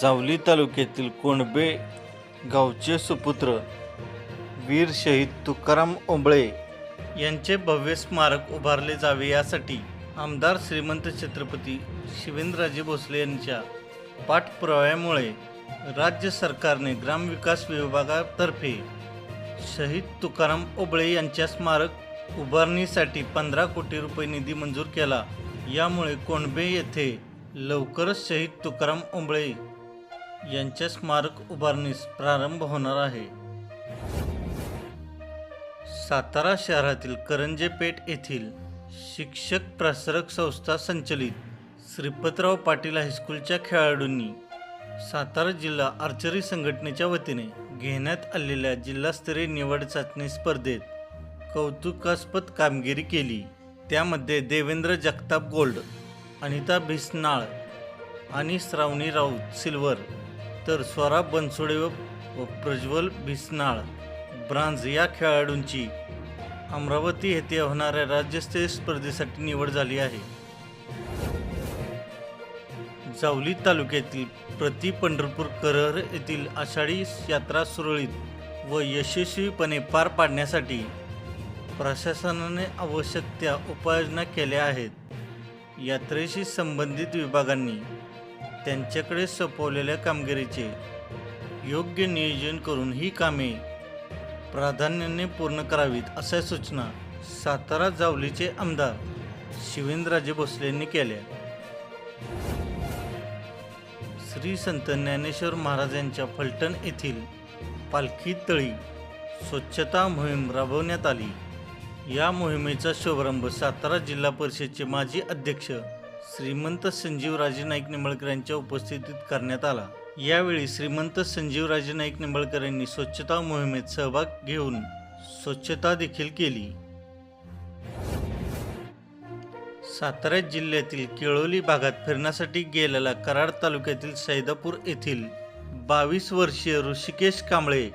जावली तालुक्यातील कोंडबे गावचे सुपुत्र वीर शहीद तुकाराम ओंबळे यांचे भव्य स्मारक उभारले जावे यासाठी आमदार श्रीमंत छत्रपती शिवेंद्रराजे भोसले यांच्या पाठपुराव्यामुळे राज्य सरकारने ग्रामविकास विभागातर्फे शहीद तुकाराम ओबळे यांच्या स्मारक उभारणीसाठी पंधरा कोटी रुपये निधी मंजूर केला. यामुळे कोंडबे येथे लवकरच शहीद तुकाराम ओंबळे यांच्या स्मारक उभारणीस प्रारंभ होणार आहे. सातारा शहरातील करंजे पेठ येथील शिक्षक प्रसारक संस्था संचलित श्रीपतराव पाटील हायस्कूलच्या खेळाडूंनी सातारा जिल्हा आर्चरी संघटनेच्या वतीने घेण्यात आलेल्या जिल्हास्तरीय निवड चाचणी स्पर्धेत कौतुकास्पद कामगिरी केली. त्यामध्ये देवेंद्र जगताप गोल्ड अनिता भिसनाळ आणि श्रावणी राऊत सिल्वर तर स्वरा बनसोडे व प्रज्वल भिसनाळ ब्रांझ या खेळाडूंची अमरावती येथे होणाऱ्या राज्यस्तरीय स्पर्धेसाठी निवड झाली आहे. जावली तालुक्यातील प्रति पंढरपूर करहर येथील आषाढी यात्रा सुरळीत व यशस्वीपणे पार पाडण्यासाठी प्रशासनाने आवश्यक त्या उपाययोजना केल्या आहेत. यात्रेशी संबंधित विभागांनी त्यांच्याकडे सोपवलेल्या कामगिरीचे योग्य नियोजन करून ही कामे प्राधान्याने पूर्ण करावीत अशा सूचना सातारा जावलीचे आमदार शिवेंद्रराजे भोसले यांनी केल्या. श्री संत ज्ञानेश्वर महाराज यांच्या फलटण येथील पालखी तळी स्वच्छता मोहीम राबवण्यात आली. या मोहिमेचा शुभारंभ सातारा जिल्हा परिषदचे माजी अध्यक्ष श्रीमंत संजीवराजे नाईक निंबळकर यांच्या उपस्थितीत करण्यात आला. यावेळी श्रीमंत संजीवराजे नाईक निंबळकर यांनी स्वच्छता मोहिमेत सहभाग घेऊन स्वच्छता देखील केली. सातारा जिल्ह्यातील केळोली भागात फिरण्यासाठी गेलेला कराड तालुक्यातील सैदापूर येथील बावीस वर्षीय ऋषिकेश कांबळे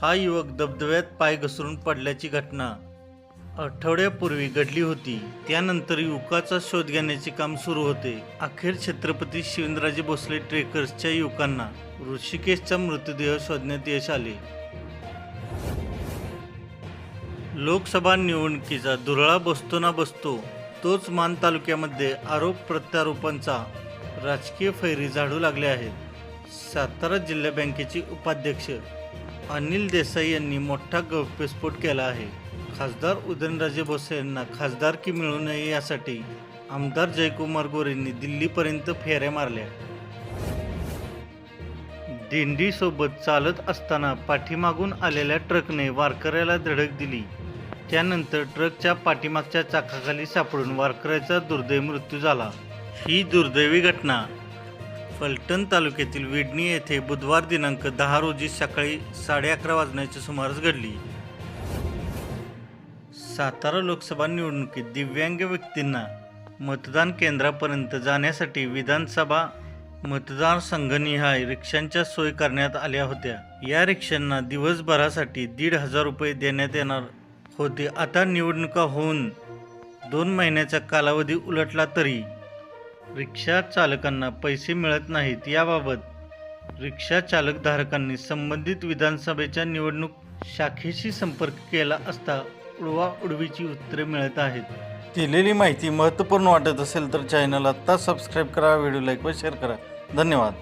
हा युवक धबधब्यात पाय घसरून पडल्याची घटना आठवड्यापूर्वी घडली होती. त्यानंतर युवकाचा शोध घेण्याचे काम सुरू होते. अखेर छत्रपती शिवेंद्रराजे भोसले ट्रेकर्सच्या युवकांना ऋषिकेशचा मृतदेह शोधण्यात यश आले. लोकसभा निवडणुकीचा दुरळा बसतो ना बसतो तोच मान तालुक्यामध्ये आरोप प्रत्यारोपांचा राजकीय फैरी झाडू लागले आहेत. सातारा जिल्हा बँकेचे उपाध्यक्ष अनिल देसाई यांनी मोठा गौप्यस्फोट केला आहे. खासदार उदयनराजे भोसे यांना खासदारकी मिळू नये यासाठी आमदार जयकुमार गोरेंनी दिल्लीपर्यंत फेऱ्या मारल्या. दिंडीसोबत चालत असताना पाठीमागून आलेल्या ट्रकने वारकऱ्याला धडक दिली. त्यानंतर ट्रकच्या पाठीमागच्या चाकाखाली सापडून वारकऱ्याचा दुर्दैव मृत्यू झाला. ही दुर्दैवी घटना फलटण तालुक्यातील विडणी येथे बुधवार दिनांक दहा रोजी सकाळी साडे अकरा वाजण्याच्या सुमारास घडली. सातारा लोकसभा निवडणुकीत दिव्यांग व्यक्तींना मतदान केंद्रापर्यंत जाण्यासाठी विधानसभा मतदारसंघनिहाय रिक्षांच्या सोय करण्यात आल्या होत्या. या रिक्षांना दिवसभरासाठी दीड हजार रुपये देण्यात येणार होते. आता निवडणुका होऊन दोन महिन्याचा कालावधी उलटला तरी रिक्षा चालकांना पैसे मिळत नाहीत. याबाबत रिक्षा चालकधारकांनी संबंधित विधानसभेच्या निवडणूक शाखेशी संपर्क केला असता उडवा उडवीची उत्तरे मिळत आहेत. दिलेली माहिती महत्त्वपूर्ण वाटत असेल तर चॅनल आत्ता सबस्क्राईब करा व्हिडिओ लाईक व शेअर करा. धन्यवाद.